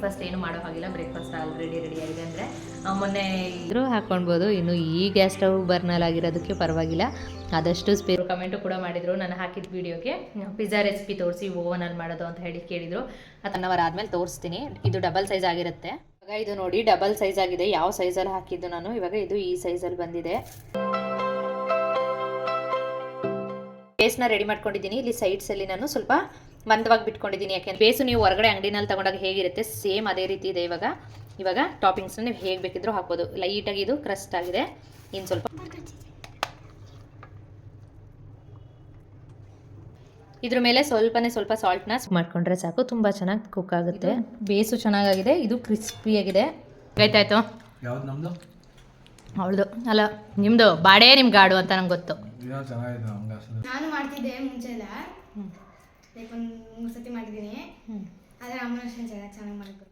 Breakfast ಏನು ಮಾಡೋ ಹಾಗಿಲ್ಲ. ಬ್ರೇಕ್ಫಾಸ್ಟ್ ಆಲ್ರೆಡಿ ರೆಡಿ ಆಗಿದೆ ಅಂದರೆ ಮೊನ್ನೆ ಇದ್ರೂ ಹಾಕ್ಕೊಳ್ಬೋದು. ಇನ್ನು ಈ ಗ್ಯಾಸ್ ಸ್ಟವ್ ಬರ್ನಲ್ ಆಗಿರೋದಕ್ಕೆ ಪರವಾಗಿಲ್ಲ. ಆದಷ್ಟು ಸ್ಪೇರು ಕಮೆಂಟು ಕೂಡ ಮಾಡಿದರು. ನಾನು ಹಾಕಿದ ವೀಡಿಯೋಗೆ ಪಿಜ್ಜಾ ರೆಸಿಪಿ ತೋರಿಸಿ ಓವನಲ್ಲಿ ಮಾಡೋದು ಅಂತ ಹೇಳಿ ಕೇಳಿದರು. ಅವರ್ ಆದಮೇಲೆ ತೋರಿಸ್ತೀನಿ. ಇದು ಡಬಲ್ ಸೈಜ್ ಆಗಿರುತ್ತೆ. ಇವಾಗ ಇದು ನೋಡಿ ಡಬಲ್ ಸೈಜ್ ಆಗಿದೆ. ಯಾವ ಸೈಜಲ್ಲಿ ಹಾಕಿದ್ದು ನಾನು? ಇವಾಗ ಇದು ಈ ಸೈಜಲ್ಲಿ ಬಂದಿದೆ. ಪೇಸ್ಟ್ನ ರೆಡಿ ಮಾಡ್ಕೊಂಡಿದ್ದೀನಿ. ಇಲ್ಲಿ ಸೈಡ್ಸಲ್ಲಿ ನಾನು ಸ್ವಲ್ಪ ಮಂದವಾಗಿ ಬಿಟ್ಕೊಂಡಿದ್ದೀನಿ. ಯಾಕೆಂದ್ರೆ ಬೇಸು ನೀವು ಹೊರಗಡೆ ಅಂಗಡಿನಲ್ಲಿ ತಗೊಂಡಾಗ ಹೇಗಿರುತ್ತೆ? ಸೇಮ್ ಅದೇ ರೀತಿ ಇದೆ ಇವಾಗ. ಇವಾಗ ಟಾಪಿಂಗ್ಸ್ನ ನೀವು ಹೇಗೆ ಬೇಕಿದ್ರೂ ಹಾಕ್ಬೋದು. ಲೈಟಾಗಿ ಇದು ಕ್ರಸ್ಟ್ ಆಗಿದೆ. ಇನ್ನು ಸ್ವಲ್ಪ ಇದ್ರ ಮೇಲೆ ಸ್ವಲ್ಪನೇ ಸ್ವಲ್ಪ ಸಾಲ್ಟ್ನ ಮಾಡ್ಕೊಂಡ್ರೆ ಸಾಕು. ತುಂಬ ಚೆನ್ನಾಗಿ ಕುಕ್ ಆಗುತ್ತೆ. ಬೇಸು ಚೆನ್ನಾಗಾಗಿದೆ. ಇದು ಕ್ರಿಸ್ಪಿಯಾಗಿದೆ ನಮ್ದು? ಅವಳದು. ಅಲ್ಲ ನಿಮ್ಮದು ಬಾಡೇ ನಿಮ್ಮ ಗಾಡು ಅಂತ ನಂಗೆ ಗೊತ್ತು. ನಾನು ಮಾಡ್ತಿದ್ದೆ ಮುಂಚೆ ಲೈಕ್ ಒಂದು ಮೂರು ಸತಿ ಮಾಡಿದ್ದೀನಿ ಆದರೆ ಅಮ್ಮನ ಚೆನ್ನಾಗಿ ಚೆನ್ನಾಗಿ ಮಾಡಿಕೊಡ್ತಾರೆ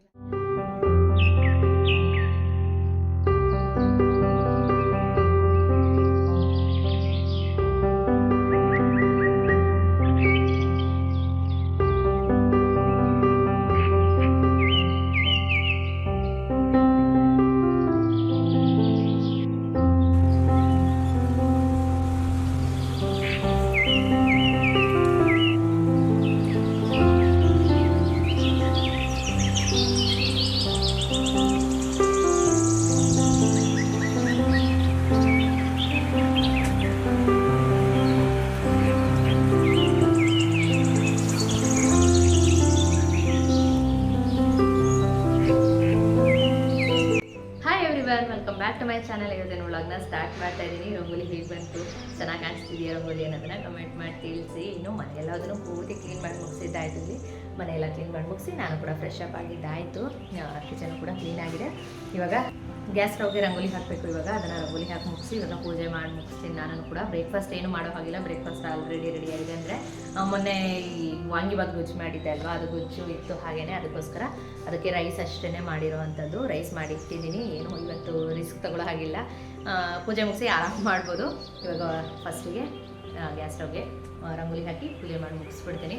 welcome back to my channel ಇವತ್ತಿನ ವ್ಲಾಗ್ನ ಸ್ಟಾರ್ಟ್ ಮಾಡ್ತಾ ಇದ್ದೀನಿ. ರಂಗೋಲಿ ಹೇಗೆ ಬಂತು, ಚೆನ್ನಾಗಿ ಕಾಣಿಸ್ತಿದೆಯಾ ರಂಗೋಲಿ ಅನ್ನೋದನ್ನ ಕಮೆಂಟ್ ಮಾಡಿ ತಿಳಿಸಿ. ಇನ್ನು ಮನೆಯೆಲ್ಲದನ್ನು ಪೂರ್ತಿ ಕ್ಲೀನ್ ಮಾಡಿ ಮುಗಿಸಿದ್ದಾಯ್ತು ಇಲ್ಲಿ. ಮನೆಯೆಲ್ಲ ಕ್ಲೀನ್ ಮಾಡಿ ಮುಗಿಸಿ, ನಾನು ಕೂಡ ಫ್ರೆಶ್ ಅಪ್ ಆಗಿದ್ದಾಯಿತು ಕಿಚನ್ ಕೂಡ ಕ್ಲೀನ್ ಆಗಿದೆ. ಇವಾಗ ಗ್ಯಾಸ್ ಸ್ಟವ್ಗೆ ರಂಗೋಲಿ ಹಾಕಬೇಕು ಇವಾಗ. ಅದನ್ನು ರಂಗೋಲಿ ಹಾಕಿ ಮುಗಿಸಿ ಇವಾಗ ಪೂಜೆ ಮಾಡಿ ಮುಗಿಸ್ತೀನಿ ನಾನು ಕೂಡ. ಬ್ರೇಕ್ಫಾಸ್ಟ್ ಏನು ಮಾಡೋ ಹಾಗಿಲ್ಲ. ಬ್ರೇಕ್ಫಾಸ್ಟ್ ಆಲ್ರೆಡಿ ರೆಡಿ ಆಗಿದೆ ಅಂದರೆ ಮೊನ್ನೆ ಈ ವಾಂಗಿಬಾತ್ ಗೊಜ್ಜು ಮಾಡಿದ್ದೆ ಅಲ್ವಾ? ಅದು ಗೊಜ್ಜು ಇತ್ತು ಹಾಗೇ ಅದಕ್ಕೋಸ್ಕರ ಅದಕ್ಕೆ ರೈಸ್ ಅಷ್ಟೇ ಮಾಡಿರೋ ಅಂಥದ್ದು ರೈಸ್ ಮಾಡಿ ಇಟ್ಟಿದ್ದೀನಿ ಏನು ಇವತ್ತು ರಿಸ್ಕ್ ತಗೊಳ್ಳೋ ಹಾಗಿಲ್ಲ. ಪೂಜೆ ಮುಗಿಸಿ ಆರಾಮ್ ಮಾಡ್ಬೋದು. ಇವಾಗ ಫಸ್ಟಿಗೆ ಗ್ಯಾಸ್ ಸ್ಟವ್ಗೆ ರಂಗೋಲಿ ಹಾಕಿ ಪೂಜೆ ಮಾಡಿ ಮುಗಿಸ್ಬಿಡ್ತೀನಿ.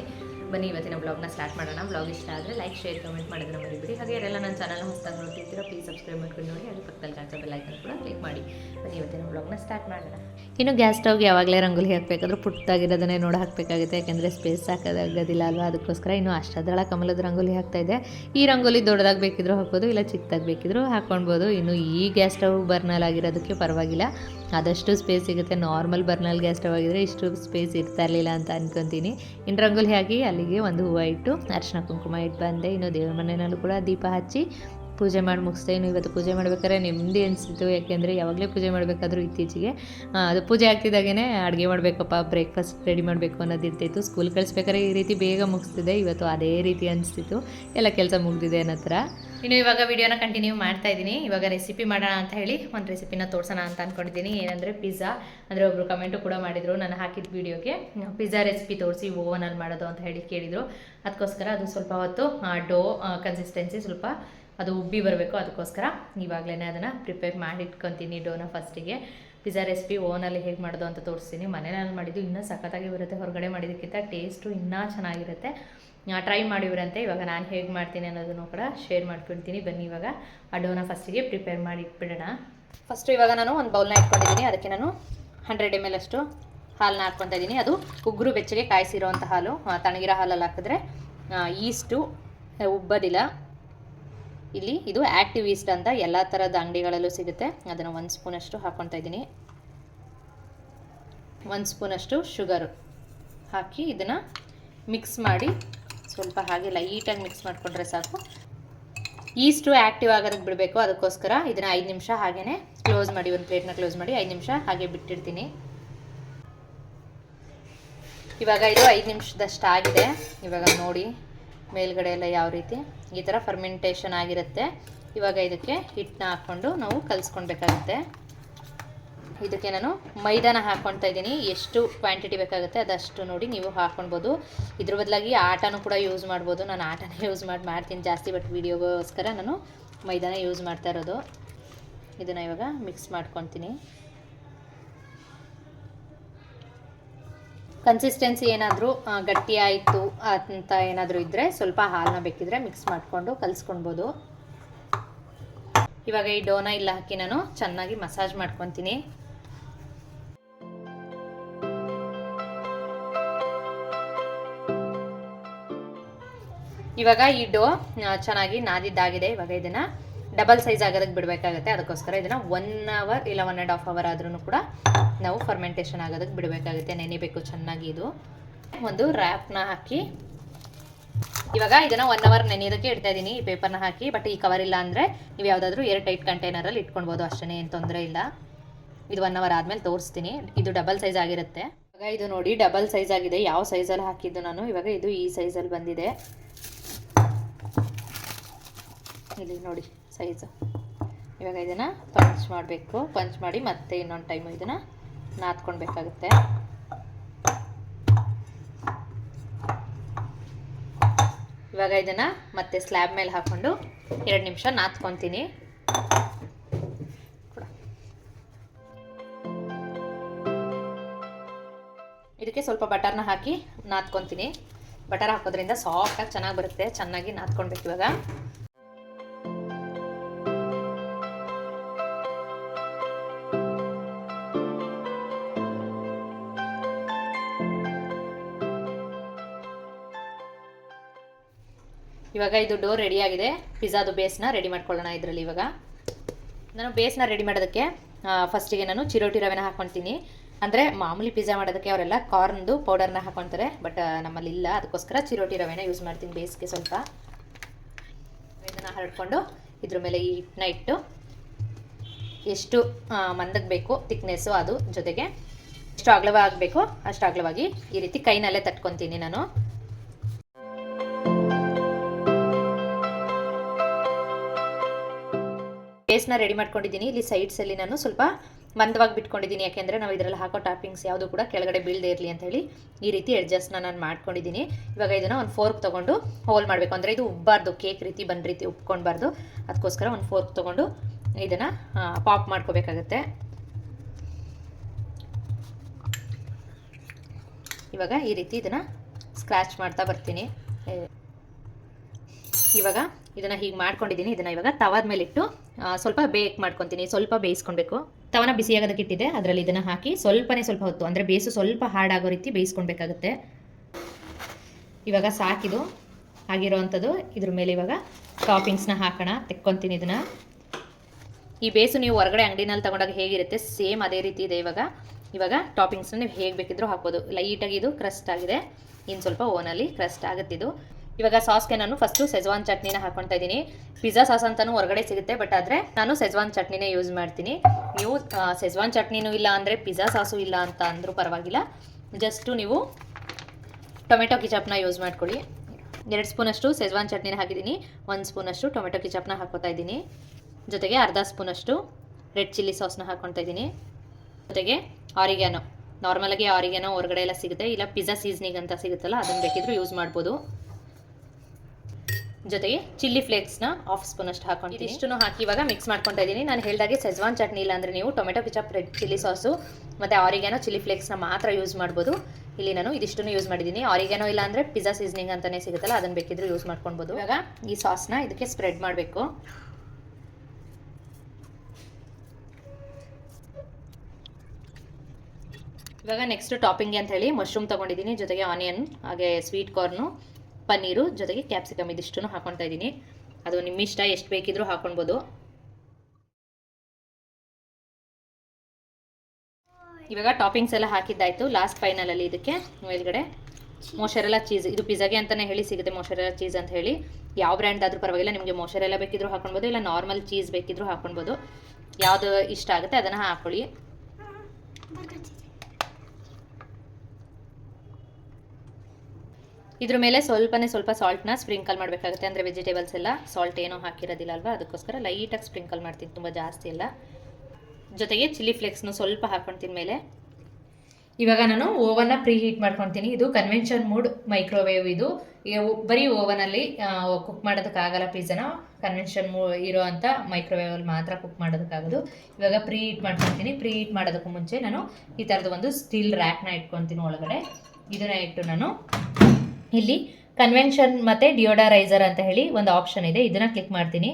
ಬನ್ನಿ, ಇವತ್ತಿನ ಬ್ಲಾಗ್ನ ಸ್ಟಾರ್ಟ್ ಮಾಡೋಣ. ಬ್ಲಾಗ್ ಇಷ್ಟ ಆದರೆ ಲೈಕ್ ಶೇರ್ ಕಮೆಂಟ್ ಮಾಡೋದನ್ನ ಮರಿಬಿಡಿ. ಹಾಗೆ ಯಾರೆಲ್ಲ ನನ್ನ ಚಾನಲ್ ಹೊಸದಾಗಿ ನೋಡ್ತಿರ್ತೀರೋ ಪ್ಲೀಸ್ ಸಬ್ಸ್ಕ್ರೈಬ್ ಮಾಡ್ಕೊಂಡು ನೋಡಿ. ಅದು ಪಕ್ಕದಲ್ಲಿ ಕಾಣಿಸೋ ಬೆಲ್ಲೈಕನ್ ಕೂಡ ಕ್ಲಿಕ್ ಮಾಡಿ. ಬನ್ನಿ, ಇವತ್ತಿನ ಬ್ಲಾಗ್ನ ಸ್ಟಾರ್ಟ್ ಮಾಡೋಣ. ಇನ್ನು ಗ್ಯಾಸ್ ಸ್ಟವ್ಗೆ ಯಾವಾಗಲೇ ರಂಗೋಲಿ ಹಾಕಬೇಕಾದ್ರೂ ಪುಟ್ಟಾಗಿರೋದನ್ನೇ ನೋಡಿ ಹಾಕಬೇಕಾಗುತ್ತೆ. ಯಾಕೆಂದರೆ ಸ್ಪೇಸ್ ಹಾಕೋದಾಗದಿಲ್ಲ ಅಲ್ವಾ? ಅದಕ್ಕೋಸ್ಕರ ಇನ್ನು ಅಷ್ಟದಳ ಕಮಲದ ರಂಗೋಲಿ ಹಾಕ್ತಾ ಇದೆ. ಈ ರಂಗೋಲಿ ದೊಡ್ಡದಾಗಿ ಬೇಕಿದ್ರೂ ಹಾಕ್ಬೋದು, ಇಲ್ಲ ಚಿಕ್ಕದಾಗಿ ಬೇಕಿದ್ರೂ ಹಾಕ್ಕೊಳ್ಬೋದು ಇನ್ನು ಈ ಗ್ಯಾಸ್ ಸ್ಟವ್ ಬರ್ನಲ್ ಆಗಿರೋದಕ್ಕೆ ಪರವಾಗಿಲ್ಲ. ಆದಷ್ಟು ಸ್ಪೇಸ್ ಸಿಗುತ್ತೆ. ನಾರ್ಮಲ್ ಬರ್ನಲ್ ಗ್ಯಾಸ್ ಸ್ಟವ್ ಆಗಿದ್ರೆ ಇಷ್ಟು ಸ್ಪೇಸ್ ಇರ್ತಾ ಇರಲಿಲ್ಲ ಅಂತ ಅನ್ಕೊಂತೀನಿ. ಇನ್ನು ರಂಗೋಲಿ ಹಾಕಿ ಅಲ್ಲಿಗೆ ಒಂದು ಹೂವು ಇಟ್ಟು ಅರ್ಶಿನ ಕುಂಕುಮ ಇಟ್ಟು ಬಂದೆ. ಇನ್ನು ದೇವ್ರ ಮನೆಯಲ್ಲೂ ಕೂಡ ದೀಪ ಹಚ್ಚಿ ಪೂಜೆ ಮಾಡಿ ಮುಗಿಸ್ದೆ. ಇನ್ನು ಇವತ್ತು ಪೂಜೆ ಮಾಡ್ಬೇಕಾದ್ರೆ ನೆಮ್ಮದಿ ಅನಿಸಿತು ಯಾಕೆಂದರೆ ಯಾವಾಗಲೇ ಪೂಜೆ ಮಾಡಬೇಕಾದ್ರೂ ಇತ್ತೀಚೆಗೆ ಅದು ಪೂಜೆ ಆಗ್ತಿದ್ದಾಗೇ ಅಡುಗೆ ಮಾಡಬೇಕಪ್ಪ ಬ್ರೇಕ್ಫಾಸ್ಟ್ ರೆಡಿ ಮಾಡಬೇಕು ಅನ್ನೋದು ಇರ್ತಿತ್ತು ಸ್ಕೂಲ್ ಕಳಿಸ್ಬೇಕಾದ್ರೆ ಈ ರೀತಿ ಬೇಗ ಮುಗಿಸ್ತಿದೆ. ಇವತ್ತು ಅದೇ ರೀತಿ ಅನಿಸ್ತಿತ್ತು ಎಲ್ಲ ಕೆಲಸ ಮುಗ್ದಿದೆ ಅನ್ನೋ ಥರ ಇನ್ನು ಇವಾಗ ವಿಡಿಯೋನ ಕಂಟಿನ್ಯೂ ಮಾಡ್ತಾ ಇದ್ದೀನಿ. ಇವಾಗ ರೆಸಿಪಿ ಮಾಡೋಣ ಅಂತ ಹೇಳಿ ಒಂದು ರೆಸಿಪಿನ ತೋರಿಸೋಣ ಅಂತ ಅಂದ್ಕೊಂಡಿದ್ದೀನಿ ಏನಂದರೆ ಪಿಜ್ಜಾ ಅಂದರೆ ಒಬ್ಬರು ಕಮೆಂಟು ಕೂಡ ಮಾಡಿದರು ನಾನು ಹಾಕಿದ ವಿಡಿಯೋಗೆ. ಪಿಜ್ಜಾ ರೆಸಿಪಿ ತೋರಿಸಿ ಓವನಲ್ಲಿ ಮಾಡೋದು ಅಂತ ಹೇಳಿ ಕೇಳಿದರು. ಅದಕ್ಕೋಸ್ಕರ ಅದು ಸ್ವಲ್ಪ ಹೊತ್ತು ಡೋ ಕನ್ಸಿಸ್ಟೆನ್ಸಿ ಸ್ವಲ್ಪ ಅದು ಉಬ್ಬಿ ಬರಬೇಕು. ಅದಕ್ಕೋಸ್ಕರ ಇವಾಗಲೇ ಅದನ್ನು ಪ್ರಿಪೇರ್ ಮಾಡಿ ಇಟ್ಕೊತೀನಿ ಡೋನ ಫಸ್ಟಿಗೆ ಪಿಜ್ಜಾ ರೆಸಿಪಿ ಓನಲ್ಲಿ ಹೇಗೆ ಮಾಡೋದು ಅಂತ ತೋರಿಸ್ತೀನಿ. ಮನೆಯಲ್ಲಿ ಮಾಡಿದ್ದು ಇನ್ನೂ ಸಖತ್ತಾಗಿ ಬರುತ್ತೆ. ಹೊರಗಡೆ ಮಾಡಿದ್ದಕ್ಕಿಂತ ಟೇಸ್ಟು ಇನ್ನೂ ಚೆನ್ನಾಗಿರುತ್ತೆ. ಟ್ರೈ ಮಾಡಿವ್ರಂತೆ, ಇವಾಗ ನಾನು ಹೇಗೆ ಮಾಡ್ತೀನಿ ಅನ್ನೋದನ್ನು ಕೂಡ ಶೇರ್ ಮಾಡ್ಕೊಳ್ತೀನಿ. ಬನ್ನಿ ಇವಾಗ ಆ ಡೋನ ಫಸ್ಟಿಗೆ ಪ್ರಿಪೇರ್ ಮಾಡಿ ಇಟ್ಬಿಡೋಣ. ಫಸ್ಟು ಇವಾಗ ನಾನು ಒಂದು ಬೌಲ್ನ ಇಟ್ಕೊಂಡಿದ್ದೀನಿ. ಅದಕ್ಕೆ ನಾನು ಹಂಡ್ರೆಡ್ ಎಂ ಎಲ್ ಅಷ್ಟು ಹಾಲನ್ನ ಹಾಕ್ಕೊತಾ ಇದ್ದೀನಿ. ಅದು ಉಗುರು ಬೆಚ್ಚಗೆ ಕಾಯಿಸಿರೋವಂಥ ಹಾಲು. ತಣಗಿರೋ ಹಾಲಲ್ಲಿ ಹಾಕಿದ್ರೆ ಈಸ್ಟು ಉಬ್ಬದಿಲ್ಲ. ಇಲ್ಲಿ ಇದು ಆ್ಯಕ್ಟಿವ್ ಈಸ್ಟ್ ಅಂತ ಎಲ್ಲ ಥರದ ಅಂಗಡಿಗಳಲ್ಲೂ ಸಿಗುತ್ತೆ. ಅದನ್ನು ಒಂದು ಸ್ಪೂನಷ್ಟು ಹಾಕ್ಕೊತಾ ಇದ್ದೀನಿ. ಒಂದು ಸ್ಪೂನಷ್ಟು ಶುಗರು ಹಾಕಿ ಇದನ್ನು ಮಿಕ್ಸ್ ಮಾಡಿ ಸ್ವಲ್ಪ ಹಾಗೆ ಲೈಟಾಗಿ ಮಿಕ್ಸ್ ಮಾಡಿಕೊಂಡ್ರೆ ಸಾಕು. ಈಸ್ಟು ಆ್ಯಕ್ಟಿವ್ ಆಗೋದಕ್ಕೆ ಬಿಡಬೇಕು. ಅದಕ್ಕೋಸ್ಕರ ಇದನ್ನು ಐದು ನಿಮಿಷ ಹಾಗೆಯೇ ಕ್ಲೋಸ್ ಮಾಡಿ, ಒಂದು ಪ್ಲೇಟ್ನ ಕ್ಲೋಸ್ ಮಾಡಿ ಐದು ನಿಮಿಷ ಹಾಗೆ ಬಿಟ್ಟಿರ್ತೀನಿ ಇವಾಗ ಇದು ಐದು ನಿಮಿಷದಷ್ಟು ಆಗಿದೆ. ಇವಾಗ ನೋಡಿ ಮೇಲ್ಗಡೆ ಎಲ್ಲ ಯಾವ ರೀತಿ. ಈ ಥರ ಫರ್ಮೆಂಟೇಷನ್ ಆಗಿರುತ್ತೆ. ಇವಾಗ ಇದಕ್ಕೆ ಹಿಟ್ಟನ್ನ ಹಾಕ್ಕೊಂಡು ನಾವು ಕಲಿಸ್ಕೊಳ್ಬೇಕಾಗುತ್ತೆ. ಇದಕ್ಕೆ ನಾನು ಮೈದಾನ ಹಾಕ್ಕೊಳ್ತಾ ಇದ್ದೀನಿ. ಎಷ್ಟು ಕ್ವಾಂಟಿಟಿ ಬೇಕಾಗುತ್ತೆ ಅದಷ್ಟು ನೋಡಿ ನೀವು ಹಾಕ್ಕೊಳ್ಬೋದು ಇದ್ರ ಬದಲಾಗಿ ಆಟನೂ ಕೂಡ ಯೂಸ್ ಮಾಡ್ಬೋದು. ನಾನು ಆಟನೇ ಯೂಸ್ ಮಾಡಿ ಮಾಡ್ತೀನಿ ಜಾಸ್ತಿ ಬಟ್ ವೀಡಿಯೋಗೋಸ್ಕರ ನಾನು ಮೈದಾನ ಯೂಸ್ ಮಾಡ್ತಾ ಇರೋದು. ಇದನ್ನು ಇವಾಗ ಮಿಕ್ಸ್ ಮಾಡ್ಕೊತೀನಿ ಕನ್ಸಿಸ್ಟೆನ್ಸಿ ಏನಾದರೂ ಗಟ್ಟಿ ಆಯಿತು ಅಂತ ಏನಾದರೂ ಇದ್ದರೆ ಸ್ವಲ್ಪ ಹಾಲನ್ನ ಬೇಕಿದ್ರೆ ಮಿಕ್ಸ್ ಮಾಡಿಕೊಂಡು ಕಲಿಸ್ಕೊಳ್ಬೋದು. ಇವಾಗ ಈ ಡೋನ ಇಲ್ಲ ಹಾಕಿ ನಾನು ಚೆನ್ನಾಗಿ ಮಸಾಜ್ ಮಾಡ್ಕೊತೀನಿ ಇವಾಗ ಈ ಡೋ ಚೆನ್ನಾಗಿ ನಾದಿದ್ದಾಗಿದೆ ಇವಾಗ ಇದನ್ನ ಡಬಲ್ ಸೈಜ್ ಆಗೋದಕ್ಕೆ ಬಿಡಬೇಕಾಗುತ್ತೆ. ಅದಕ್ಕೋಸ್ಕರ ಇದನ್ನ ಒನ್ ಅವರ್ ಇಲ್ಲ ಒನ್ ಆ್ಯಂಡ್ ಹಾಫ್ ಅವರ್ ಆದ್ರೂ ಕೂಡ ನಾವು ಫರ್ಮೆಂಟೇಷನ್ ಆಗೋದಕ್ಕೆ ಬಿಡಬೇಕಾಗುತ್ತೆ. ನೆನಿಬೇಕು ಚೆನ್ನಾಗಿ ಇದು. ಒಂದು ರ್ಯಾಪ್ನ ಹಾಕಿ ಇವಾಗ ಇದನ್ನ ಒನ್ ಅವರ್ ನೆನೆಯೋದಕ್ಕೆ ಇಡ್ತಾ ಇದ್ದೀನಿ ಈ ಪೇಪರ್ನ ಹಾಕಿ ಬಟ್ ಈ ಕವರ್ ಇಲ್ಲ ಅಂದರೆ ನೀವು ಯಾವುದಾದ್ರೂ ಏರ್ ಟೈಟ್ ಕಂಟೈನರಲ್ಲಿ ಇಟ್ಕೊಳ್ಬೋದು. ಅಷ್ಟೇ ಏನು ತೊಂದರೆ ಇಲ್ಲ. ಇದು ಒನ್ ಅವರ್ ಆದಮೇಲೆ ತೋರಿಸ್ತೀನಿ. ಇದು ಡಬಲ್ ಸೈಜ್ ಆಗಿರುತ್ತೆ. ಇವಾಗ ಇದು ನೋಡಿ ಡಬಲ್ ಸೈಜ್ ಆಗಿದೆ. ಯಾವ ಸೈಜಲ್ಲಿ ಹಾಕಿದ್ದು ನಾನು? ಇವಾಗ ಇದು ಈ ಸೈಜಲ್ಲಿ ಬಂದಿದೆ. ಇಲ್ಲಿ ನೋಡಿ ಸೈಜು ಇವಾಗ ಇದನ್ನು ಪಂಚ್ ಮಾಡಬೇಕು. ಪಂಚ್ ಮಾಡಿ ಮತ್ತೆ ಇನ್ನೊಂದು ಟೈಮು ಇದನ್ನು ನಾದ್ಕೊಳ್ಬೇಕಾಗುತ್ತೆ. ಇವಾಗ ಇದನ್ನು ಮತ್ತೆ ಸ್ಲ್ಯಾಬ್ ಮೇಲೆ ಹಾಕ್ಕೊಂಡು ಎರಡು ನಿಮಿಷ ನಾದ್ಕೊತೀನಿ. ಇದಕ್ಕೆ ಸ್ವಲ್ಪ ಬಟರ್ನ ಹಾಕಿ ನಾದ್ಕೊತೀನಿ ಬಟರ್ ಹಾಕೋದ್ರಿಂದ ಸಾಫ್ಟಾಗಿ ಚೆನ್ನಾಗಿ ಬರುತ್ತೆ. ಚೆನ್ನಾಗಿ ನಾದ್ಕೊಳ್ಬೇಕು ಇವಾಗ. ಇವಾಗ ಇದು ಡೋ ರೆಡಿ ಆಗಿದೆ. ಪಿಜ್ಜಾದು ಬೇಸ್ನ ರೆಡಿ ಮಾಡ್ಕೊಳ್ಳೋಣ ಇದರಲ್ಲಿ ಇವಾಗ. ನಾನು ಬೇಸ್ನ ರೆಡಿ ಮಾಡೋದಕ್ಕೆ ಫಸ್ಟಿಗೆ ನಾನು ಚಿರೋಟಿ ರವೆನ ಹಾಕ್ಕೊಳ್ತೀನಿ ಅಂದರೆ ಮಾಮೂಲಿ ಪಿಜ್ಜಾ ಮಾಡೋದಕ್ಕೆ ಅವರೆಲ್ಲ ಕಾರ್ನ್ದು ಪೌಡರ್ನ ಹಾಕ್ಕೊಳ್ತಾರೆ ಬಟ್ ನಮ್ಮಲ್ಲಿ ಇಲ್ಲ ಅದಕ್ಕೋಸ್ಕರ ಚಿರೋಟಿ ರವೆನ ಯೂಸ್ ಮಾಡ್ತೀನಿ ಬೇಸ್ಗೆ ಸ್ವಲ್ಪ. ಇದನ್ನು ಹರಡ್ಕೊಂಡು ಇದ್ರ ಮೇಲೆ ಈ ಹಿಟ್ಟನ್ನ ಇಟ್ಟು ಎಷ್ಟು ಮಂದಕ್ಕೆ ಬೇಕು ತಿಕ್ನೆಸ್ಸು ಅದು ಜೊತೆಗೆ ಎಷ್ಟು ಅಗಲವಾಗಬೇಕು ಅಷ್ಟು ಅಗಲವಾಗಿ ಈ ರೀತಿ ಕೈನಲ್ಲೇ ತಟ್ಕೊತೀನಿ ನಾನು. ಬೇಸ್ನ ರೆಡಿ ಮಾಡ್ಕೊಂಡಿದ್ದೀನಿ. ಇಲ್ಲಿ ಸೈಡ್ಸಲ್ಲಿ ನಾನು ಸ್ವಲ್ಪ ಮಂದವಾಗಿ ಬಿಟ್ಕೊಂಡಿದ್ದೀನಿ. ಯಾಕೆಂದರೆ ನಾವು ಇದರಲ್ಲಿ ಹಾಕೋ ಟಾಪಿಂಗ್ಸ್ ಯಾವುದು ಕೂಡ ಕೆಳಗಡೆ ಬೀಳದೆ ಇರಲಿ ಅಂತ ಹೇಳಿ ಈ ರೀತಿ ಅಡ್ಜಸ್ಟ್ನ ನಾನು ಮಾಡ್ಕೊಂಡಿದ್ದೀನಿ. ಇವಾಗ ಇದನ್ನು ಒಂದು ಫೋರ್ಕ್ ತೊಗೊಂಡು ಹೋಲ್ ಮಾಡಬೇಕು. ಅಂದರೆ ಇದು ಉಬ್ಬಾರ್ದು ಕೇಕ್ ರೀತಿ ಬಂದ ರೀತಿ ಉಪ್ಕೊಳ್ಬಾರ್ದು ಅದಕ್ಕೋಸ್ಕರ ಒಂದು ಫೋರ್ಕ್ ತೊಗೊಂಡು ಇದನ್ನು ಪಾಪ್ ಮಾಡ್ಕೋಬೇಕಾಗತ್ತೆ. ಇವಾಗ ಈ ರೀತಿ ಇದನ್ನು ಸ್ಕ್ರ್ಯಾಚ್ ಮಾಡ್ತಾ ಬರ್ತೀನಿ. ಇವಾಗ ಇದನ್ನು ಹೀಗೆ ಮಾಡ್ಕೊಂಡಿದ್ದೀನಿ. ಇದನ್ನು ಇವಾಗ ತವದ ಮೇಲೆ ಇಟ್ಟು ಆ, ಸ್ವಲ್ಪ ಬೇಕ್ ಮಾಡ್ಕೊತೀನಿ, ಸ್ವಲ್ಪ ಬೇಯಿಸ್ಕೊಳ್ಬೇಕು ತವನ ಬಿಸಿಯಾಗೋದಕ್ಕೆ ಇಟ್ಟಿದೆ ಅದರಲ್ಲಿ ಇದನ್ನು ಹಾಕಿ ಸ್ವಲ್ಪನೇ ಸ್ವಲ್ಪ ಹೊತ್ತು, ಅಂದರೆ ಬೇಯಿಸು ಸ್ವಲ್ಪ ಹಾರ್ಡ್ ಆಗೋ ರೀತಿ ಬೇಯಿಸ್ಕೊಳ್ಬೇಕಾಗುತ್ತೆ ಇವಾಗ ಸಾಕಿದು ಆಗಿರೋವಂಥದ್ದು ಇದ್ರ ಮೇಲೆ ಇವಾಗ ಟಾಪಿಂಗ್ಸ್ನ ಹಾಕೋಣ, ತೆಕ್ಕೊತೀನಿ ಇದನ್ನು. ಈ ಬೇಸು ನೀವು ಹೊರಗಡೆ ಅಂಗಡಿನಲ್ಲಿ ತಗೊಂಡಾಗ ಹೇಗಿರುತ್ತೆ, ಸೇಮ್ ಅದೇ ರೀತಿ ಇದೆ ಇವಾಗ. ಇವಾಗ ಟಾಪಿಂಗ್ಸ್ನ ನೀವು ಹೇಗೆ ಬೇಕಿದ್ರೂ ಹಾಕ್ಬೋದು. ಲೈಟಾಗಿ ಇದು ಕ್ರಸ್ಟ್ ಆಗಿದೆ. ಇನ್ನು ಸ್ವಲ್ಪ ಓನಲ್ಲಿ ಕ್ರಸ್ಟ್ ಆಗುತ್ತೆ ಇದು ಇವಾಗ ಸಾಸ್ಗೆ ನಾನು ಫಸ್ಟು ಸೆಜ್ವಾನ್ ಚಟ್ನಿನ ಹಾಕೊಳ್ತಾ ಇದ್ದೀನಿ. ಪಿಜ್ಜಾ ಸಾಸ್ ಅಂತಲೂ ಹೊರಗಡೆ ಸಿಗುತ್ತೆ ಬಟ್ ಆದರೆ ನಾನು ಸೆಜ್ವಾನ್ ಚಟ್ನಿನೇ ಯೂಸ್ ಮಾಡ್ತೀನಿ. ನೀವು ಸೆಜ್ವಾನ್ ಚಟ್ನಿನೂ ಇಲ್ಲ ಅಂದರೆ ಪಿಜ್ಜಾ ಸಾಸು ಇಲ್ಲ ಅಂತ ಅಂದರೂ ಪರವಾಗಿಲ್ಲ. ಜಸ್ಟು ನೀವು ಟೊಮೆಟೊ ಕಿಚಪ್ನ ಯೂಸ್ ಮಾಡ್ಕೊಳ್ಳಿ. ಎರಡು ಸ್ಪೂನಷ್ಟು ಸೆಜ್ವಾನ್ ಚಟ್ನಿನ ಹಾಕಿದ್ದೀನಿ. ಒಂದು ಸ್ಪೂನಷ್ಟು ಟೊಮೆಟೊ ಕಿಚಪ್ನ ಹಾಕೋತಾ ಇದ್ದೀನಿ. ಜೊತೆಗೆ ಅರ್ಧ ಸ್ಪೂನಷ್ಟು ರೆಡ್ ಚಿಲ್ಲಿ ಸಾಸ್ನ ಹಾಕ್ಕೊಳ್ತಾ ಇದ್ದೀನಿ. ಜೊತೆಗೆ ಆರಿಗ್ಯಾನೋ ನಾರ್ಮಲಾಗಿ ಆರಿಗ್ಯಾನೋ ಹೊರಗಡೆ ಎಲ್ಲ ಸಿಗುತ್ತೆ. ಇಲ್ಲ ಪಿಜ್ಜಾ ಸೀಸ್ನಿಂಗ್ ಅಂತ ಸಿಗುತ್ತಲ್ಲ, ಅದನ್ನು ಬೇಕಿದ್ರೂ ಯೂಸ್ ಮಾಡ್ಬೋದು. ಜೊತೆಗೆ ಚಿಲ್ಲಿ ಫ್ಲೇಕ್ಸ್ನ ಹಾಫ್ ಸ್ಪೂನ್ ಅಷ್ಟು ಹಾಕೊಂಡು ಇಷ್ಟನ್ನು ಹಾಕಿ ಇವಾಗ ಮಿಕ್ಸ್ ಮಾಡ್ಕೊತಾ ಇದ್ದೀನಿ. ನಾನು ಹೇಳಿದಾಗೆ ಸೆಜ್ವಾನ್ ಚಟ್ನಿ ಇಲ್ಲ ಅಂದರೆ ನೀವು tomato ketchup red chilli sauce ಮತ್ತು ಆರಿಗ್ಯಾನೋ ಚಿಲ್ಲಿ ಫ್ಲೇಕ್ಸ್ನ ಮಾತ್ರ ಯೂಸ್ ಮಾಡ್ಬೋದು. ಇಲ್ಲಿ ನಾನು ಇದಿಷ್ಟನ್ನು ಯೂಸ್ ಮಾಡಿದ್ದೀನಿ. ಆರಿಗ್ಯಾನೋ ಇಲ್ಲ ಅಂದರೆ ಪಿಜ್ಜಾ ಸೀಸನಿಂಗ್ ಅಂತಲೇ ಸಿಗುತ್ತಲ್ಲ, ಅದನ್ನು ಬೇಕಿದ್ರೂ ಯೂಸ್ ಮಾಡ್ಕೊಳ್ಬೋದು. ಇವಾಗ ಈ ಸಾಸ್ನ ಇದಕ್ಕೆ ಸ್ಪ್ರೆಡ್ ಮಾಡಬೇಕು. ಇವಾಗ ನೆಕ್ಸ್ಟ್ ಟಾಪಿಂಗ್ ಅಂತ ಹೇಳಿ ಮಶ್ರೂಮ್ ತಗೊಂಡಿದ್ದೀನಿ. ಜೊತೆಗೆ ಆನಿಯನ್ ಹಾಗೆ ಸ್ವೀಟ್ ಕಾರ್ನು ಪನ್ನೀರು ಜೊತೆಗೆ ಕ್ಯಾಪ್ಸಿಕಮ್ ಇದಿಷ್ಟು ಹಾಕೊಳ್ತಾ ಇದ್ದೀನಿ. ಅದು ನಿಮ್ಮ ಇಷ್ಟ ಎಷ್ಟು ಬೇಕಿದ್ರೂ ಹಾಕೊಳ್ಬೋದು. ಇವಾಗ ಟಾಪಿಂಗ್ಸ್ ಎಲ್ಲ ಹಾಕಿದ್ದಾಯಿತು. ಲಾಸ್ಟ್ ಫೈನಲಲ್ಲಿ ಇದಕ್ಕೆ ಮೇಲ್ಗಡೆ ಮೋಶರೆಲ್ಲ ಚೀಸ್ ಇದು ಪಿಜ್ಜಾಗೆ ಅಂತಲೇ ಹೇಳಿ ಸಿಗುತ್ತೆ ಮೋಶರೆಲ್ಲ ಚೀಸ್ ಅಂತ ಹೇಳಿ. ಯಾವ ಬ್ರ್ಯಾಂಡ್ ಆದರೂ ಪರವಾಗಿಲ್ಲ, ನಿಮಗೆ ಮೋಶರೆಲ್ಲ ಬೇಕಿದ್ರೂ ಹಾಕೊಳ್ಬೋದು, ಇಲ್ಲ ನಾರ್ಮಲ್ ಚೀಸ್ ಬೇಕಿದ್ರೂ ಹಾಕೊಳ್ಬೋದು. ಯಾವುದು ಇಷ್ಟ ಆಗುತ್ತೆ ಅದನ್ನು ಹಾಕೊಳ್ಳಿ. ಇದ್ರ ಮೇಲೆ ಸ್ವಲ್ಪನೇ ಸ್ವಲ್ಪ ಸಾಲ್ಟ್ನ ಸ್ಪ್ರಿಂಕಲ್ ಮಾಡಬೇಕಾಗುತ್ತೆ. ಅಂದರೆ ವೆಜಿಟೇಬಲ್ಸ್ ಎಲ್ಲ ಸಾಲ್ಟ್ ಏನೂ ಹಾಕಿರೋದಿಲ್ಲ ಅಲ್ವಾ ಅದಕ್ಕೋಸ್ಕರ ಲೈಟಾಗಿ ಸ್ಪ್ರಿಂಕಲ್ ಮಾಡ್ತೀನಿ. ತುಂಬ ಜಾಸ್ತಿ ಎಲ್ಲ ಜೊತೆಗೆ ಚಿಲ್ಲಿ ಫ್ಲೇಕ್ಸ್ನು ಸ್ವಲ್ಪ ಹಾಕ್ಕೊಳ್ತೀನಿ ಮೇಲೆ. ಇವಾಗ ನಾನು ಓವನ್ನ ಪ್ರೀ ಹೀಟ್ ಮಾಡ್ಕೊತೀನಿ. ಇದು ಕನ್ವೆನ್ಷನ್ ಮೂಡ್ ಮೈಕ್ರೋವೇವ್ ಇದು. ಬರೀ ಓವನಲ್ಲಿ ಕುಕ್ ಮಾಡೋದಕ್ಕಾಗಲ್ಲ ಪಿಜ್ಜಾನ ಕನ್ವೆನ್ಷನ್ ಮೂ ಇರೋ ಅಂಥ ಮೈಕ್ರೋವೇವಲ್ಲಿ ಮಾತ್ರ ಕುಕ್ ಮಾಡೋದಕ್ಕಾಗೋದು. ಇವಾಗ ಪ್ರೀ ಹೀಟ್ ಮಾಡ್ಕೊತೀನಿ. ಪ್ರೀ ಹೀಟ್ ಮಾಡೋದಕ್ಕೂ ಮುಂಚೆ ನಾನು ಈ ಥರದ್ದು ಒಂದು ಸ್ಟೀಲ್ ರ್ಯಾಕ್ನ ಇಟ್ಕೊತೀನಿ ಒಳಗಡೆ. ಇದನ್ನ ಇಟ್ಟು ನಾನು ಇಲ್ಲಿ ಕನ್ವೆನ್ಷನ್ ಮತ್ತು ಡಿಯೋಡರೈಸರ್ ಅಂತ ಹೇಳಿ ಒಂದು ಆಪ್ಷನ್ ಇದೆ. ಇದನ್ನು ಕ್ಲಿಕ್ ಮಾಡ್ತೀನಿ.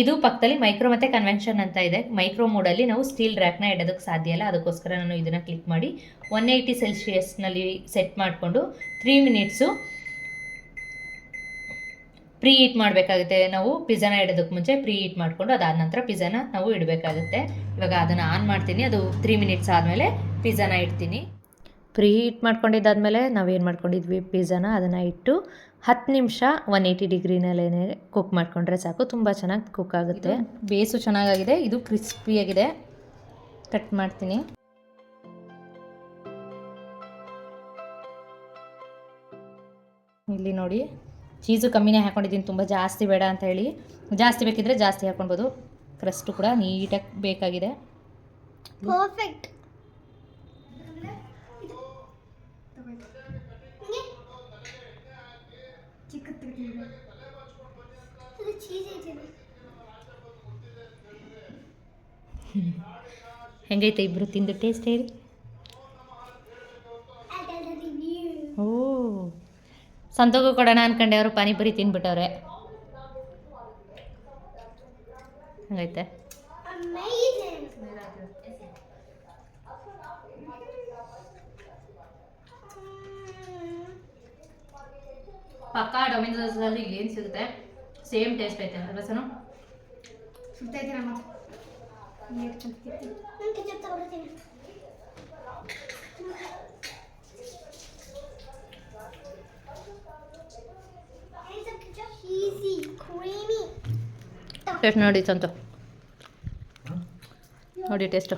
ಇದು ಪಕ್ಕದಲ್ಲಿ ಮೈಕ್ರೋ ಮತ್ತು ಕನ್ವೆನ್ಷನ್ ಅಂತ ಇದೆ. ಮೈಕ್ರೋ ಮೋಡಲ್ಲಿ ನಾವು ಸ್ಟೀಲ್ ರ್ಯಾಕ್ನ ಇಡೋದಕ್ಕೆ ಸಾಧ್ಯ ಇಲ್ಲ. ಅದಕ್ಕೋಸ್ಕರ ನಾನು ಇದನ್ನು ಕ್ಲಿಕ್ ಮಾಡಿ ಒನ್ ಏಯ್ಟಿ ಸೆಲ್ಸಿಯಸ್ನಲ್ಲಿ ಸೆಟ್ ಮಾಡಿಕೊಂಡು ತ್ರೀ ಮಿನಿಟ್ಸು ಪ್ರೀ ಹೀಟ್ ಮಾಡಬೇಕಾಗುತ್ತೆ. ನಾವು ಪಿಜ್ಜಾನ ಇಡೋದಕ್ಕೆ ಮುಂಚೆ ಪ್ರೀ ಹೀಟ್ ಮಾಡಿಕೊಂಡು ಅದಾದ ನಂತರ ಪಿಜ್ಜಾನ ನಾವು ಇಡಬೇಕಾಗುತ್ತೆ. ಇವಾಗ ಅದನ್ನು ಆನ್ ಮಾಡ್ತೀನಿ. ಅದು ತ್ರೀ ಮಿನಿಟ್ಸ್ ಆದಮೇಲೆ ಪಿಜ್ಜಾನ ಇಡ್ತೀನಿ. ಪ್ರೀ ಹೀಟ್ ಮಾಡ್ಕೊಂಡಿದ್ದಾದಮೇಲೆ ನಾವೇನು ಮಾಡ್ಕೊಂಡಿದ್ವಿ? ಪಿಜ್ಜಾನ ಅದನ್ನು ಇಟ್ಟು ಹತ್ತು ನಿಮಿಷ ಒನ್ ಏಯ್ಟಿ ಡಿಗ್ರಿನಲ್ಲೇನೆ ಕುಕ್ ಮಾಡಿಕೊಂಡ್ರೆ ಸಾಕು. ತುಂಬ ಚೆನ್ನಾಗಿ ಕುಕ್ ಆಗುತ್ತೆ. ಬೇಸು ಚೆನ್ನಾಗಾಗಿದೆ. ಇದು ಕ್ರಿಸ್ಪಿಯಾಗಿದೆ ಕಟ್ ಮಾಡ್ತೀನಿ. ಇಲ್ಲಿ ನೋಡಿ ಚೀಸು ಕಮ್ಮಿನೇ ಹಾಕೊಂಡಿದ್ದೀನಿ. ತುಂಬ ಜಾಸ್ತಿ ಬೇಡ ಅಂತ ಹೇಳಿ. ಜಾಸ್ತಿ ಬೇಕಿದ್ರೆ ಜಾಸ್ತಿ ಹಾಕೊಳ್ಬೋದು. ಕ್ರಸ್ಟು ಕೂಡ ನೀಟಾಗಿ ಬೇಕಾಗಿದೆ. ಪರ್ಫೆಕ್ಟ್ ಚಿಕ್ಕದು ಚೀಸ್ ಐತೆ ಹೆಂಗೈತೆ ಇಬ್ಬರು ತಿಂದು ಟೇಸ್ಟ್ ಹೇಳಿ? ಓ. ಸಂತೋಗು ಕೊಡೋಣ ಅನ್ಕೊಂಡೆ ಅವರು ಪಾನಿಪುರಿ ತಿಂದ್ಬಿಟ್ಟವ್ರೆ ಹಂಗೈತೆ. ಪಕ್ಕ ಡೊಮಿನೋಸಲ್ಲಿ ಏನು ಸಿಗುತ್ತೆ? ಸೇಮ್ ಟೇಸ್ಟ್ ಐತೆ ಅಲ್ವಾ ಸನು? ಸುತ್ತೈತೆ ನಮ್ಮ. ಟೇಸ್ಟ್ ನೋಡಿ ಸಂತು ನೋಡಿ ಟೇಸ್ಟು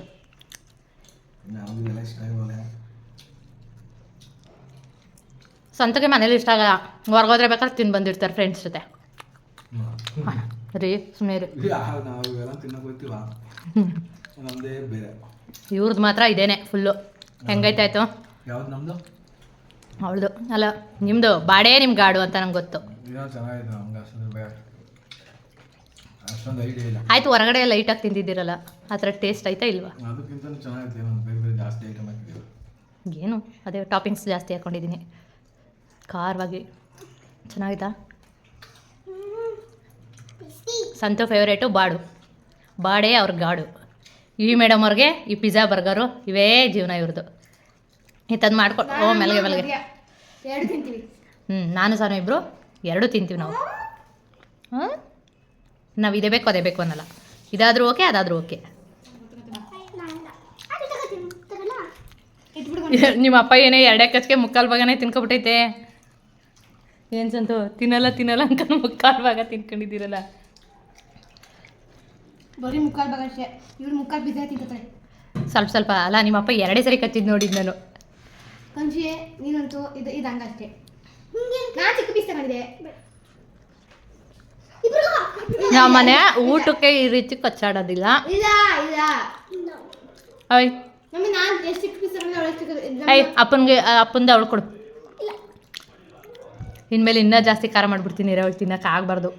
ಇಷ್ಟ ಮನೇಲಿ ಇಷ್ಟ ಆಗಲ್ಲ. ಹೊರಗೋದ್ರೆ ಬೇಕಾದ್ರೆ ತಿಂದು ಬಂದಿರ್ತಾರೆ ಫ್ರೆಂಡ್ಸ್ ಜೊತೆ. ರೀ ಸುಮ್ಮನೆ ರೀ ಇವ್ರದ್ದು ಮಾತ್ರ ಇದೇನೆ ಫುಲ್ಲು ಹೆಂಗೈತಾಯ್ತು ಯಾವ್ದು ನಮ್ದು? ಅವಳದು. ಅಲ್ಲ ನಿಮ್ಮದು ಬಾಡೇ ನಿಮ್ಮ ಗಾಡು ಅಂತ ನಂಗೆ ಗೊತ್ತು. ಆಯ್ತು ಹೊರಗಡೆ ಲೈಟಾಗಿ ತಿಂದಿದ್ದೀರಲ್ಲ ಆ ಥರ ಟೇಸ್ಟ್ ಆಯ್ತಾ ಇಲ್ವಾ? ಏನು ಅದೇ ಟಾಪಿಂಗ್ಸ್ ಜಾಸ್ತಿ ಹಾಕ್ಕೊಂಡಿದ್ದೀನಿ ಖಾರವಾಗಿ ಚೆನ್ನಾಗಿತ್ತಾ ಸಂತು ಫೇವ್ರೇಟು ಬಾಡು ಬಾಡೇ ಅವ್ರ ಗಾಡು ಈ ಮೇಡಮ್ ಅವ್ರಿಗೆ ಈ ಪಿಜ್ಜಾ ಬರ್ಗರು ಇವೇ ಜೀವನ ಇವ್ರದ್ದು ಇಂಥದ್ದು ಮಾಡ್ಕೊಂಡು ಓ ಮೆಲ್ಗೆ ಮೆಲ್ಗೆ ಎರಡು ತಿಂತೀವಿ ಹ್ಞೂ ನಾನು ಸಾನು ಇಬ್ಬರು ಎರಡೂ ತಿಂತೀವಿ ನಾವು ಹಾಂ ನಾವು ಇದೇ ಬೇಕು ಅದೇ ಬೇಕು ಅನ್ನಲ್ಲ ಇದಾದರೂ ಓಕೆ ಅದಾದರೂ ಓಕೆ ನಿಮ್ಮ ಅಪ್ಪ ಏನೇ ಎರಡೇ ಕಚ್ಗೆ ಮುಕ್ಕಾಲು ಭಾಗನೇ ತಿನ್ಕೊಬಿಟ್ಟೈತೆ ಏನು ಸಂತು? ತಿನ್ನಲ್ಲ ತಿನ್ನಲ್ಲ ಅಂತ ಮುಕ್ಕಾಲು ಭಾಗ ತಿನ್ಕೊಂಡಿದ್ದೀರಲ್ಲ. ಬರೀ ಮುಕ್ಕಾಲು ಭಾಗ ಅಷ್ಟೇ. ಇವ್ರು ಮುಕ್ಕಾಲು ಬಿದ್ದ ತಿಂತಾರೆ ಸ್ವಲ್ಪ ಸ್ವಲ್ಪ ಅಲ್ಲ ನಿಮ್ಮಪ್ಪ ಎರಡೇ ಸರಿ ಕಚ್ಚಿದ್ದು ನೋಡಿದ್ದು ನಾನು. ಕಂಚಿ ನೀನಂತೂ ಇದು ಇದು ಹಂಗಷ್ಟೇ ನಾ ಚಿಕ್ಕ ಪೀಸ್ ತಗೊಂಡಿದ್ದೆ. ನಮ್ಮ ಮನೆ ಊಟಕ್ಕೆ ಈ ರೀತಿ ಕಚ್ಚಾಡೋದಿಲ್ಲ. ಇಲ್ಲ ಇಲ್ಲ. ನಾನು ಎಷ್ಟು ಪೀಸ್ ಅವಳು ಅಪ್ಪನಿಗೆ ಅಪ್ಪಂದು ಅವಳು ಕೊಡು. ಇನ್ಮೇಲೆ ಇನ್ನೂ ಜಾಸ್ತಿ ಖಾರ ಮಾಡಿಬಿಡ್ತೀನಿ ಅವಳು ತಿನ್ನಕ್ಕೆ ಆಗಬಾರ್ದು.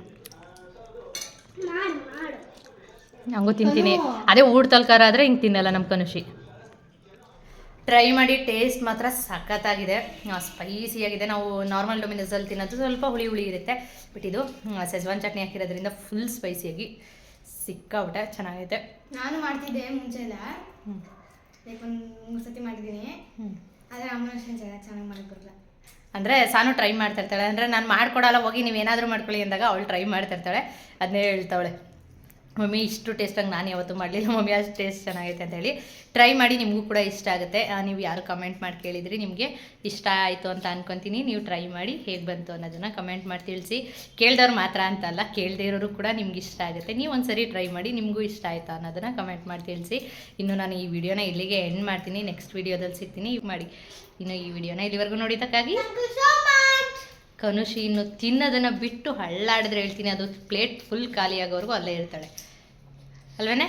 ಹಂಗೂ ತಿಂತೀನಿ. ಅದೇ ಊಟ ತಲ್ಕಾರ ಆದರೆ ಹಿಂಗೆ ತಿನ್ನಲ್ಲ ನಮ್ಮ ಕನುಷಿ. ಟ್ರೈ ಮಾಡಿ ಟೇಸ್ಟ್ ಮಾತ್ರ ಸಖತ್ತಾಗಿದೆ. ಸ್ಪೈಸಿಯಾಗಿದೆ ನಾವು ನಾರ್ಮಲ್ ಡೊಮಿನಸಲ್ಲಿ ತಿನ್ನೋದು ಸ್ವಲ್ಪ ಹುಳಿ ಹುಳಿ ಇರುತ್ತೆ. ಬಟ್ ಇದು ಸೆಜ್ವಾನ್ ಚಟ್ನಿ ಹಾಕಿರೋದ್ರಿಂದ ಫುಲ್ ಸ್ಪೈಸಿಯಾಗಿ ಸಿಕ್ಕಾಬಿಟ್ಟೆ ಚೆನ್ನಾಗೈತೆ. ನಾನು ಮಾಡ್ತಿದ್ದೆ ಮುಂಚೆ ಎಲ್ಲ ಲೈಕ್ ಒಂದು ಮೂರು ಸತಿ ಮಾಡಿದ್ದೀನಿ. ಆದರೆ ಅಮ್ಮನ ಚೆನ್ನಾಗಿ ಚೆನ್ನಾಗಿ ಮಾಡಕ್ಕೆ ಬರಲ್ಲ ಅಂದರೆ ಸಾನು ಟ್ರೈ ಮಾಡ್ತಿರ್ತಾಳೆ. ಅಂದರೆ ನಾನು ಮಾಡ್ಕೊಡಲ್ಲ, ಹೋಗಿ ನೀವೇನಾದರೂ ಮಾಡ್ಕೊಳ್ಳಿ ಅಂದಾಗ ಅವಳು ಟ್ರೈ ಮಾಡ್ತಿರ್ತಾಳೆ. ಅದನ್ನೇ ಹೇಳ್ತಾವಳೆ. ಮಮ್ಮಿ, ಇಷ್ಟು ಟೇಸ್ಟಾಗಿ ನಾನು ಯಾವತ್ತೂ ಮಾಡಲಿಲ್ಲ. ಮಮ್ಮಿ, ಅಷ್ಟು ಟೇಸ್ಟ್ ಚೆನ್ನಾಗೈತೆ ಅಂತ ಹೇಳಿ ಟ್ರೈ ಮಾಡಿ ನಿಮಗೂ ಕೂಡ ಇಷ್ಟ ಆಗುತ್ತೆ. ನೀವು ಯಾರು ಕಮೆಂಟ್ ಮಾಡಿ ಕೇಳಿದ್ರಿ ನಿಮಗೆ ಇಷ್ಟ ಆಯಿತು ಅಂತ ಅನ್ಕೊತೀನಿ. ನೀವು ಟ್ರೈ ಮಾಡಿ ಹೇಗೆ ಬಂತು ಅನ್ನೋದನ್ನು ಕಮೆಂಟ್ ಮಾಡಿ ತಿಳಿಸಿ. ಕೇಳ್ದವ್ರು ಮಾತ್ರ ಅಂತ ಅಲ್ಲ, ಕೇಳದೇ ಇರೋರು ಕೂಡ ನಿಮ್ಗೆ ಇಷ್ಟ ಆಗುತ್ತೆ. ನೀವು ಒಂದ್ಸರಿ ಟ್ರೈ ಮಾಡಿ ನಿಮಗೂ ಇಷ್ಟ ಆಯಿತು ಅನ್ನೋದನ್ನು ಕಮೆಂಟ್ ಮಾಡಿ ತಿಳಿಸಿ. ಇನ್ನು ನಾನು ಈ ವಿಡಿಯೋನ ಇಲ್ಲಿಗೆ ಎಂಡ್ ಮಾಡ್ತೀನಿ. ನೆಕ್ಸ್ಟ್ ವಿಡಿಯೋದಲ್ಲಿ ಸಿಗ್ತೀನಿ. ಮಾಡಿ. ಇನ್ನು ಈ ವಿಡಿಯೋನ ಇಲ್ಲಿವರೆಗೂ ನೋಡಿದ್ದಕ್ಕಾಗಿ ಕನುಷಿ ಇನ್ನು ತಿನ್ನೋದನ್ನು ಬಿಟ್ಟು ಹಳ್ಳಾಡಿದ್ರೆ ಹೇಳ್ತೀನಿ ಅದು ಪ್ಲೇಟ್ ಫುಲ್ ಖಾಲಿಯಾಗೋವರೆಗೂ ಅಲ್ಲೇ ಇರ್ತಾಳೆ. ಅಲ್ವೇನೆ?